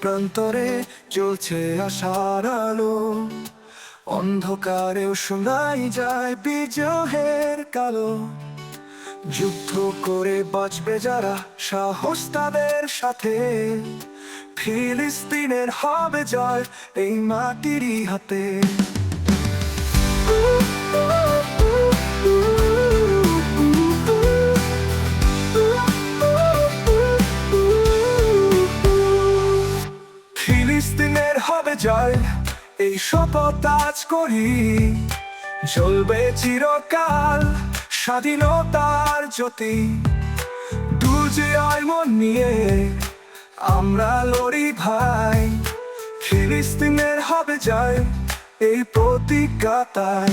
প্রান্তরে চলছে আশার আলো। অন্ধকারেও শোনাই যায় বিজয়ের কালো। যুদ্ধ করে বাঁচবে যারা সাহস তাদের সাথে। ফিলিস্তিনের হবে জয় এই মাটিরই হাতে। হবে জয় এই শপথ আজ করি। জ্বলবে চিরকাল স্বাধীনতার জ্যোতি। দুজয় মন নিয়ে আমরা লড়ি ভাই। ফিলিস্তিনের হবে জয় এই প্রতিজ্ঞা তাই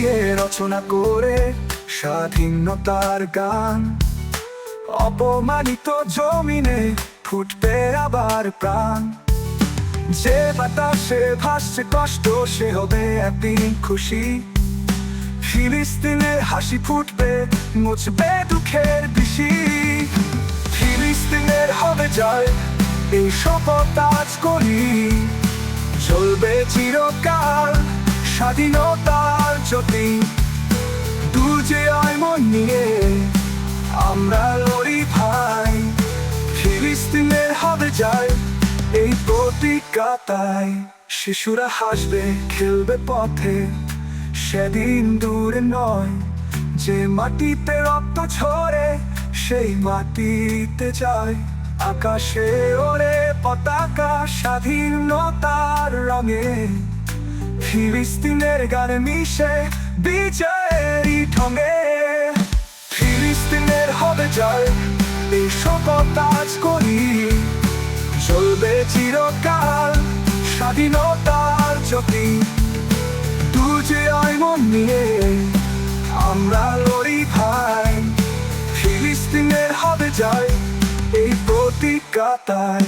দিয়ে রচনা করে স্বাধীনতার গান। অপমানিত জমিনে ফুটবে আবার প্রাণ। যে বাতাসে ভাসছে কষ্ট, সে হবে একদিন খুশি। ফিলিস্তিনের হাসি ফুটবে, মুছবে দুঃখের দিশি ফিলিস্তিনের হবে জয়, এই শপথ আজ করি। চলবে চিরকাল স্বাধীনতার জ্যোতি আয় নিয়ে আমরা লড়ি ভাই, ফিলিস্তিনের হবে যায়, এই প্রতিজ্ঞা তাই শিশুরা হাসবে, খেলবে পথে, সেদিন দূরে নয় যে মাটিতে রক্ত ছড়ে সেই মাটিতে যায় আকাশে ওরে পতাকা স্বাধীনতার রঙে। ফিলিস্তিনের গানে মিশে বিজয়েরই ঠঙে ফিলিস্তিনের হবে জয়। এই শপথ আজ করি। চলবে চিরকাল স্বাধীনতার জ্যোতি দুজে আয় মন নিয়ে আমরা লড়ি ভাই। ফিলিস্তিনের হবে জয় এই প্রতিজ্ঞা তাই